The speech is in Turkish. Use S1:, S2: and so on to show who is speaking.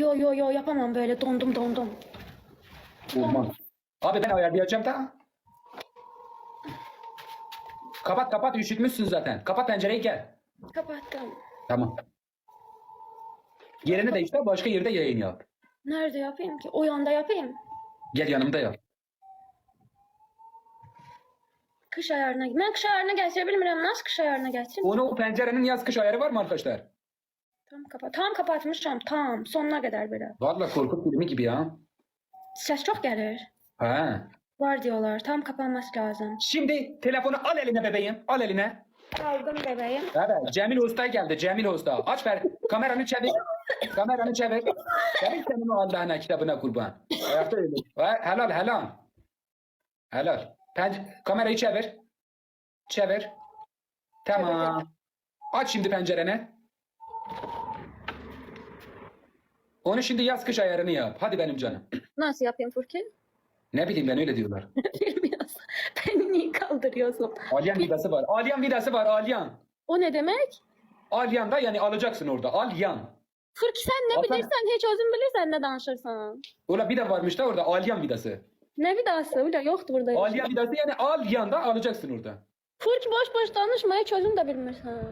S1: Yo yo yo yapamam böyle dondum dondum.
S2: Olmaz. Abi ben ayarlayacağım da. Kapat kapat üşütmüşsün zaten. Kapat pencereyi gel.
S1: Kapattım.
S2: Tamam. Yerini değiştir başka yerde yayın yap.
S1: Nerede yapayım ki? O yanda yapayım.
S2: Gel yanımda yap.
S1: Kış ayarına. Ben kış ayarına geçe bilmirəm. Nasıl kış ayarına geçeyim?
S2: Onu o pencerenin yaz kış ayarı var mı arkadaşlar?
S1: Tam kapat. Tam kapatmışam. Tam. Sonuna kadar böyle.
S2: Vallahi korku filmi gibi ya.
S1: Ses çok gelir.
S2: Ha.
S1: Var diyorlar. Tam kapanması lazım.
S2: Şimdi telefonu al eline bebeğim. Al eline.
S1: Aldım bebeğim.
S2: Evet. Cemil Usta geldi. Cemil Usta. Aç ver. Kameranı çevir. Kameranı çevir. Çevir senin o Allah'ına kitabına kurban. Ayakta öyle. Helal helal. Helal. Pen kamerayı çevir. Çevir. Tamam. Aç şimdi pencereni. Onu şimdi yaz kış ayarını yap. Hadi benim canım.
S1: Nasıl yapayım Furki?
S2: Ne bileyim ben öyle diyorlar.
S1: Bilmiyorsun. Beni niye kaldırıyorsun?
S2: Alyan vidası var. Alyan vidası var. Alyan.
S1: O ne demek?
S2: Alyan da yani alacaksın orada. Alyan.
S1: Furki sen ne
S2: Alsana.
S1: bilirsen hiç özün bilirsen ne danışırsan.
S2: Ola bir de varmış da orada alyan vidası.
S1: Ne vidası? Öyle yoktu burada.
S2: Alyan vidası yani alyan da alacaksın orada.
S1: Furki boş boş danışma hiç özün de bilmirsən.